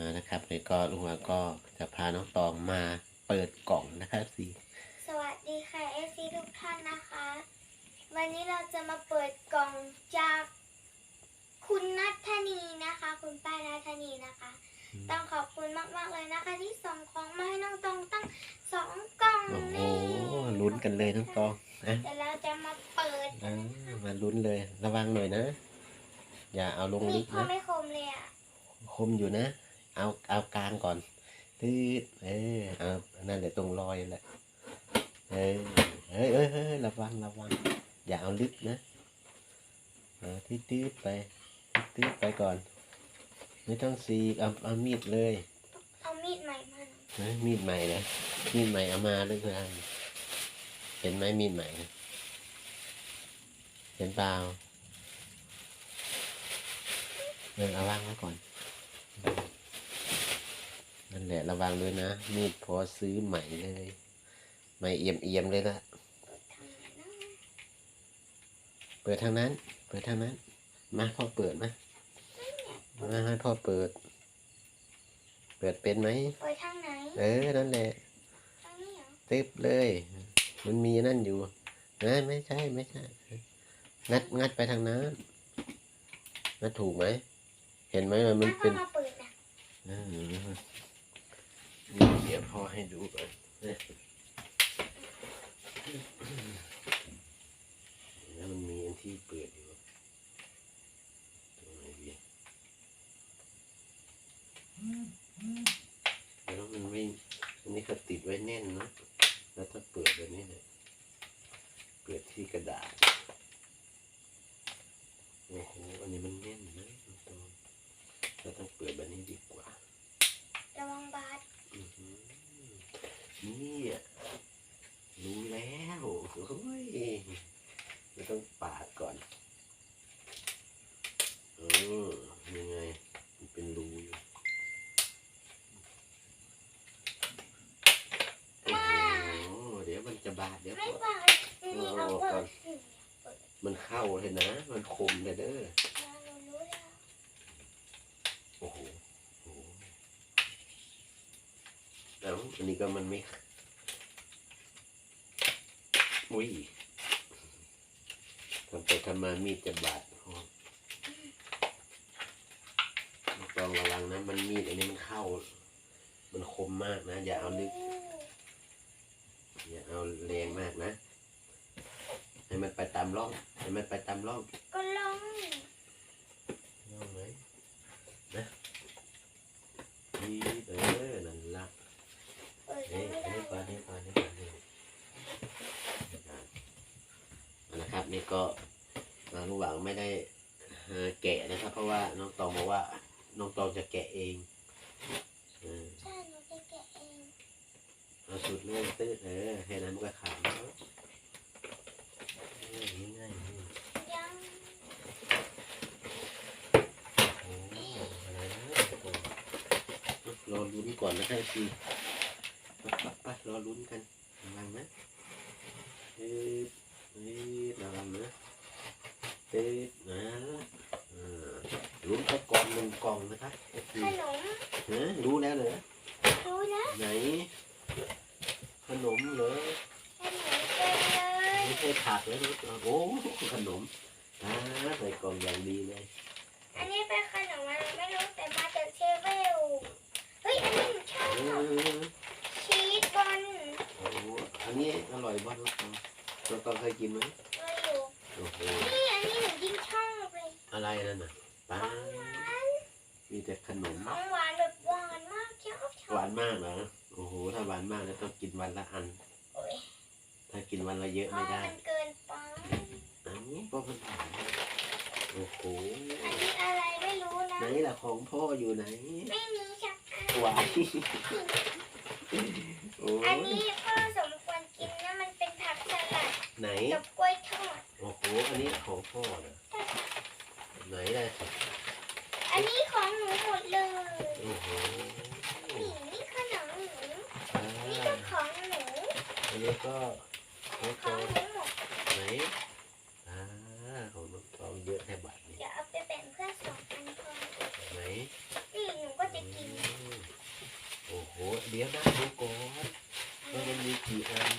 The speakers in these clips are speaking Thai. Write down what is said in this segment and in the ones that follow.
อ่านะครับเลยก็ลุงหวางก็จะพาน้องตองมาเปิดกล่องนะครับสิสวัสดีค่ะเอซีทุกท่านนะคะ วันนี้เราจะมาเปิดกล่องจากคุณนัทธนีนะคะ คุณป้านัทธนีนะคะ ต้องขอบคุณมากๆเลยนะคะ ที่ส่งของมาให้น้องตองตั้งสองกล่องโอ้โหนี่ลุ้นกันเลยน้องตองนะเดี๋ยวเราจะมาเปิดอ่ามาลุ้นเลยระวังหน่อยนะ อย่าเอาลงนี่ลึกพ่อนะไม่คมเลยอะ คมอยู่นะ เอาเอากลางก่อนตืดเออเอานั่นแหละตรงรอยแหละเออเฮ้ยเอ้ยเฮ้ยระวังระวังอย่าเอาลึกนะเอาที่ตืดไปตืดไปก่อน ไม่ต้องสีกเอาเอามีดเลยเอามีดใหม่มานะมีดใหม่นะมีดใหม่เอามาเลยเพื่อนเห็นไหมมีดใหม่นะเห็นเปล่าเออเอาวางไว้ก่อน นั่นแหละระวังด้วยนะ มีดพอซื้อใหม่เลยใหม่เอี่ยมเอี่ยมๆเลยนะทำไมนะเปิดทางนั้น เปิดทางนั้น มาพ่อเปิดมามาให้พ่อเปิด เปิดเป็นไหมเปิดทางไหน เออ นั่นแหละทางนี้เหรอตึ๊บเลย มันมีนั่นอยู่นะไม่ใช่ไม่ใช่ งัดงัดไปทางนั้นงัดถูกไหม เห็นไหมว่ามันถ้าพ่เป็อนมาเปิดนะอ่า นี่เดี๋ยวพ่อให้ดูก่อนนะแล้วมันมีอันที่เปิดอยู่ตรงไหนดีแล้วมันไม่อันนี้เขาติดไว้แน่นเนอะแล้วถ้าเปิดแบบนี้เนี่ยเปิดที่กระดาษ โอ้โห อันนี้มันแน่นนะน้องตองเราต้องเปิดแบบนี้ดีกว่า ระวังบาด อื้อหือนี่อะรู้แล้วโอ้ยเราต้องปาดก่อนเออยังไง มันเป็นรูอยู่โอ้โหเดี๋ยวมันจะบาดเดี๋ยว ไมันเข้าเลยนะ มันคมเลยเด้อเรารู้แล้วโอ้โหโอ้โหแล้วอันนี้ก็มันไม่อุ้ยทำไปทำมามีดจะบาดต้องระวังนะ มันมีดอันนี้มันเข้า มันคมมากนะ อย่าเอาลึก อย่าเอาแรงมากนะ ให้มันไปตามร่อง ให้มันไปตามร่องก็ลองร่องไหมนะนี่เออนั่นละเปิดเอ้ยไม่เอ้ได้ยปลาเนี่ยปลาเนี่ยปลาเนี่ยนะครับนี่ก็น้องหวังไม่ได้เอ่อแกะนะครับ เพราะว่าน้องตองบอกว่าน้องตองจะแกะเองเออ ใช่หนูจะแกะเอง เอา สุดเรื่องตื้อเออแค่นั้นมันก็ขายแล้วเออง่ายๆนี่ยังโอ้อะไรนะรอลุ้นก่อนนะครับพี่ไปไปๆรอลุ้นกันระวังนะเอ๊ะเอ๊ะระวังนะเอ๊ะนะอ่าลุ้นไปกล่องหนึ่งกล่องนะครับขนมฮะรู้แล้วเหรอรู้นะไหน ขนมเหรอขนมเต็มเลยไม่ใช่ผักแล้วนะโอ้ขนมอ่าใส่กล่องอย่างดีเลย อันนี้เป็นขนมอะไรไม่รู้แต่มาจากเชเวลเฮ้ยอันนี้หนูชอบเออชีสบอลโอ้อันนี้อร่อยบ้างน้องตองน้องตองเคยกินไหมมาอยู่โอ้โหนี่อันนี้หนูยิ่งชอบเลยอะไรนั่นน่ะป้ามีแต่ขนมของหวานแบบหวานมากชอบชหอบวานมากเหรอโอ้โหถ้าหวานมากแล้วต้องกินวันละอัน โอ้ยถ้ากินวันละเยอะพ่อไม่ได้มันเกินไปอันนี้ก็มันหวานโอ้โหอันนี้อะไรไม่รู้นะ ไหนล่ะของพ่ออยู่ไหนไม่มีชักอัน หวานโอ้อันยนี้พ่อสมควรกินนะมันเป็นผักสลัดไหน กับกล้วยทอดโอ้โห อันนี้ของพ่อเหรอไหนล่ะ อันนี้ของหนูหมดเลย โอ้โห นี่นี่ขนมหนู อ่า นี่ก็ของหนู อั นนี้ก็น้องขตอองงหนูหมดไหนอ่าของน้องตองเยอะแค่บาทนี้เดี๋ยวเอาไปแบ่งเพื่อนสองอันพอไหนนี่หนูก็จะกินอืมเดี๋ยวนะดูก่อนว่ามันมีกี่อัน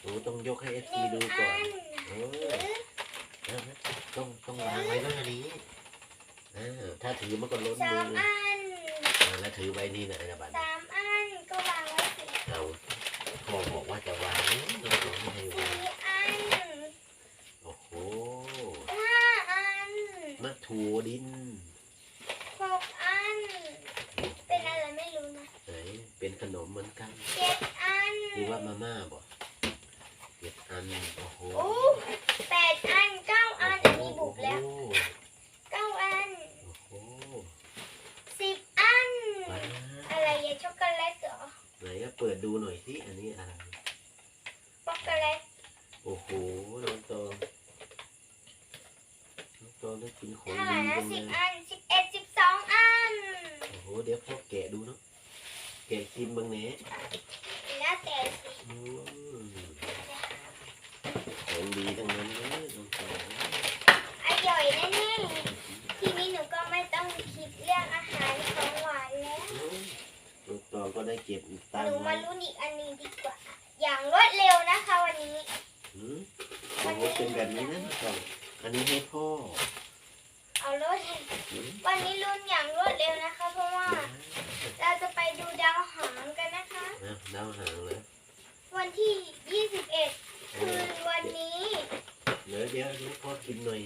หนูต้องยกให้เอฟหซีนึ่งดูก่ออันนเออเอานะต้องต้องวางไว้หน้านี้อ่าถ้าถือมันก็ล้นสามืมออันอ่าแล้วถือใบนี้นะนะบัตร สามอันก็วางไว้สิ เอาพ่อบอกว่าจะวางเราบอกไม่ให้วา สี่ ง อัน โอ้โห ห้าอัน มะ ถูดินหกอัน เป็นอะไรไม่รู้นะไหนเป็นขนมเหมือนกันเจ็ดอันหรือว่ามาม่าบ่เจ็ดอันโอ้โหโอ้แปดอันเก้าอันอันนี้บุกแล้วโอ้โหเก้าอันโอ้โหสิบอัน ว้าอะไรอะช็อกโกแลตเหรอไหนก็เปิดดูหน่อยสิอันนี้อะไร ช็อกโกแลต โอ้โหน้องโตน้อง โตได้กินของเท่าไหร่ดีนะจังสิเลบยอันสิบเอ็ดสิบสองอัน โอ้โหเดี๋ยวพ่อแกะดูเนาะแกะกินบ้างเนี้แล้วแต่สิอืมของดีทั้งนั้นเลยน้องโตอร่อยแน่ๆทีนี้หนูก็ไม่ต้องคิดเรื่องอาหารของหวานแล้ว น้องโตก็ได้เก็บตัหงนูค์มาไว้ลุ้นอีกอันหนึงดีกว่า อย่างรวดเร็วนะคะวันนี้ หืมโอ้โหเป็นแบบนี้นะน้องโตอันนี้ให้พ่อ เอารวดเร็วหืมวันนี้ลุ้นอย่างรวดเร็วนะคะ เพราะว่าเราจะไปดูดาวหางกันนะคะอะดาวหางเลยวันที่ 21 คืนวันนี้เดี๋ยวเดี๋ยวเดี๋ยวพ่อกินหน่อย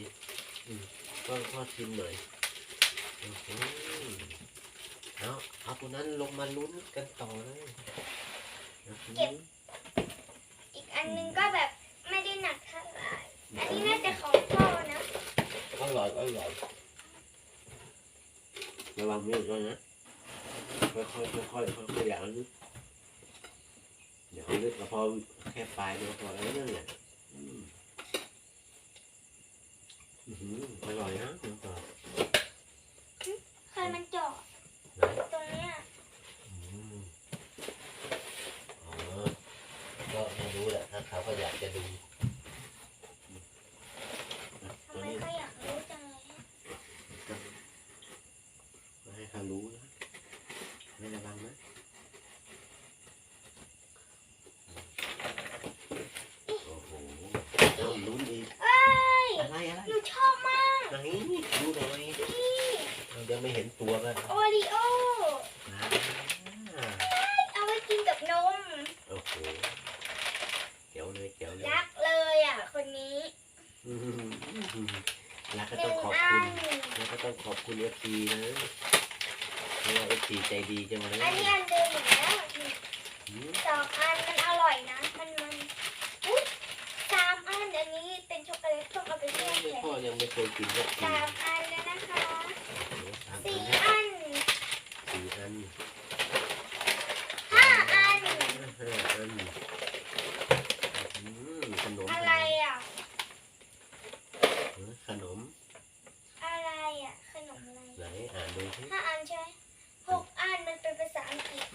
อืมพ่อพ่อกินหน่อยโอ้โหเอาเอาตัวนั้นลงมาลุ้นกันต่อเลยอื้อหือเก็บอีกอันหนึงก็แบบไม่ได้หนักเท่าไหร่อันนี้น่าจะของพ่อนะอ ร่อยอร่อยระวังมีดด้วยนะค่อยค่อยค่อยค่อยค่อยค่อยอย่าเอาลึกอย่าเอาลึกก็พอแค่ปลายเดียวพอแล้วนั่นแหละอืมอื้อหืออร่อยนะน้องต่อใครมันเจาะไหนตรงเนี้ยอืมอ๋อก็ไม่รู้แหละถ้าเขาก็อยากจะดูนะ ทำ ตัว ไม นี้ เขาอยากรู้จังเลยฮะ ก็ให้เขารู้นะไม่ระวังนะโอ้โหเอาลุ้นอีก เอ้ย อะไรอะไร หนูชอบมาก ไหนดูหน่อย นี่ เอาเดี๋ยวไม่เห็นตัวกันโอริโออ่าเอาไว้กินกับนมโอ้โหเจ๋วเลยเจ๋วเลยรักเลยอะ คนนี้อืมรักก็หต้อนึ่งงขอบอัคุณนแล้วก็ต้องขอบคุณเอฟซีนะเพราะว่าเอฟซีใจดีจังเลยอันนี้อันเดิมอีกแล้วอืมสองอันมันอร่อยนะ มันมันอุ๊ยสามอันอันนี้เป็นช็อกโกแลตต้องเอาไปแช่ไม่แข็งพ่อยังไม่เคยกินสักที สามอันแล้วนะคะ สามอั สี่ นนะ อัน สี่อัน ห้าอัน ห้าอันอืมขนม อะไรอะ เออขนม อะไรอะ ขนมอะไร ไหน อ่านดูสิห้าอันใช่ไหมหกอันมันเป็นภาษาอังกฤษ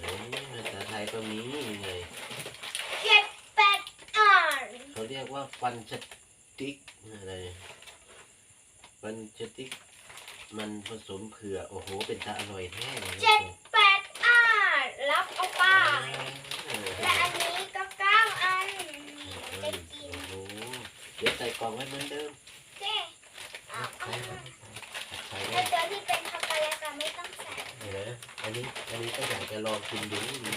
ไหนภาษาไทยก็มีไงเจ็ดแปดอันเขาเรียกว่าฟันสติ๊กอะไรฟันสติ๊กมันผสมเผือกโอ้โห เป็นตาอร่อยแท้เลยเจ็ดแปดอันรับเอาไปอ่าและอันนี้ก็เก้าอันจะกินโอ้โหเดี๋ยวใส่กล่องไว้เหมือนเดิมเจ๊เอาเอา ใส่ แล้ ไว้ วตัว ที่เป็นช็อกโกแลตก็ไม่ต้องใส่เห็นไหมอันนี้ อันนี้ก็อยากจะลองกินดูดู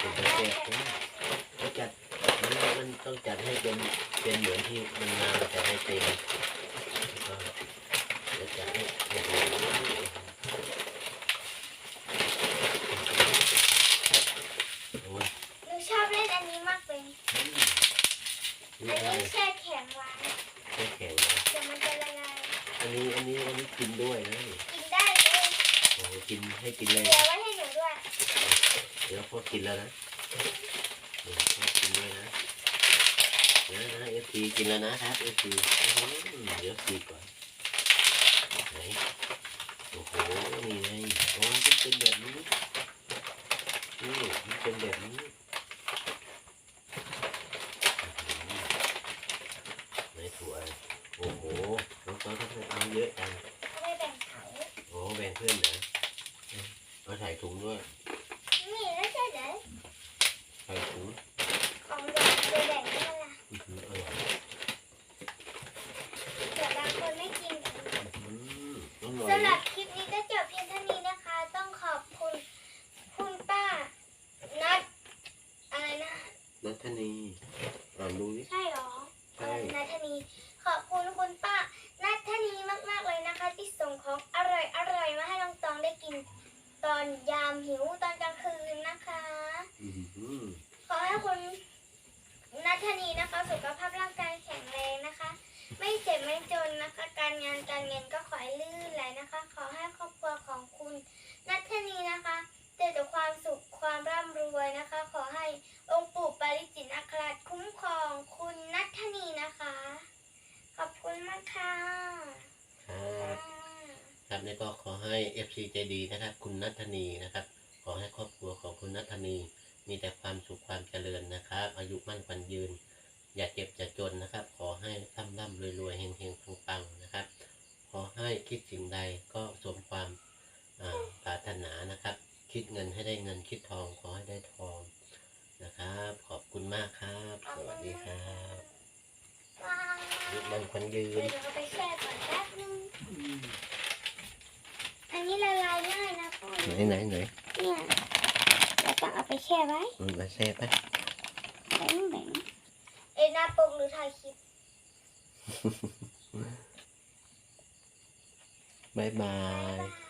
ดูเป็นแปลกนะเขาจัดมันมันต้องจัดให้เป็น เป็นเหมือนที่มันมาแต่ให้เต็มแล้วก็เดี๋ยวจัดให้โอ้โหโอ้ย หนูชอบเล่นอันนี้มากเลย อืม อั นี่ น อะไร นี้แช่แข็งไว้ แช่แข็งนะ เดี๋ยวมันจะละลาย อันนี้ อันนี้ อันนี้กินด้วยนะนี่ กินได้เลย โอ้โหกิน ให้กินเลย เดี๋ยวไว้ให้หนูด้วยเดี๋ยวพ่อกินแล้วนะเดี๋ยวพ่อกินด้วยนะนะนะเอฟซีกินแล้วนะครับเอฟซีเดี๋ยวซีก่อนไหนโอ้โหนี่ไงโอ้มันเป็นแบบนี้นี่มันเป็นแบบนี้ไหนถั่วโอ้โหน้องต้อยทำไมเอาเยอะจังเอาไปแบ่งเขาโอ้แบ่งเพื่อนนะเอาใส่ถุงด้วยนี่แล้วใช่ไหมใส่ถุงของแดงจะแบ่งให้ล่ะอื้อหืออร่อยเผื่อบางคนไม่กินกัน อืมอร่อยสำหรับคลิปนี้ก็จบเพียงเท่านี้นะคะ ต้องขอบคุณคุณป้านัดอะไรนะ นัทธนีอ่านดูดิ ใช่เหรอใช่ นัทนี ขอบคุณคุณป้า นัทนีมากๆเลยนะคะ ที่ส่งของอร่อยอร่อยๆมาให้น้องตองได้กิน ตอนยามหิวตอนกลางคืนนะคะ อื้อหือ ขอให้คุณนัทนีนะคะ สุขภาพร่างกายแข็งแรงนะคะ ไม่เจ็บไม่จนนะคะ การงานการเงินก็ขอให้ลื่นไหลนะคะ ขอให้ครอบครัวของคุณนัทนีนะคะเจอแต่ความสุขความร่ำรวยนะคะ ขอให้องค์ปู่ปาริจิตนาคราชคุ้มครองคุณนัทนีนะคะ ขอบคุณมากค่ะครับครับนี่ก็ขอให้ FC ใจดีนะครับ คุณนัทนีนะครับ ขอให้ครอบครัวของคุณนัทนี มีแต่ความสุขความเจริญนะครับ อายุมั่นขวัญยืน อย่าเจ็บอย่าจนนะครับ ขอให้ร่ำร่ำรวยรวยเฮงเฮงปังปังๆนะครับ ขอให้คิดสิ่งใดก็สมความอ่าปรารถนานะครับ คิดเงินให้ได้เงินคิดทองขอให้ได้ทองนะครับ ขอบคุณมากครับ สวัสดีครับว้าอายุวมั่นขวัญยืเดี๋ยวนเราไปแช่ก่อนแป๊บนึงอันนี้ละลายง่ายนะพ่อไหนไหนไหนเนี่ยเราต้องเอาไปแช่ไว้ มันมาแซ่บไหม แบ่งแบ่งเอ็นหน้าปกหรือ ถ่ายคลิปบายบาบ๊ายบาย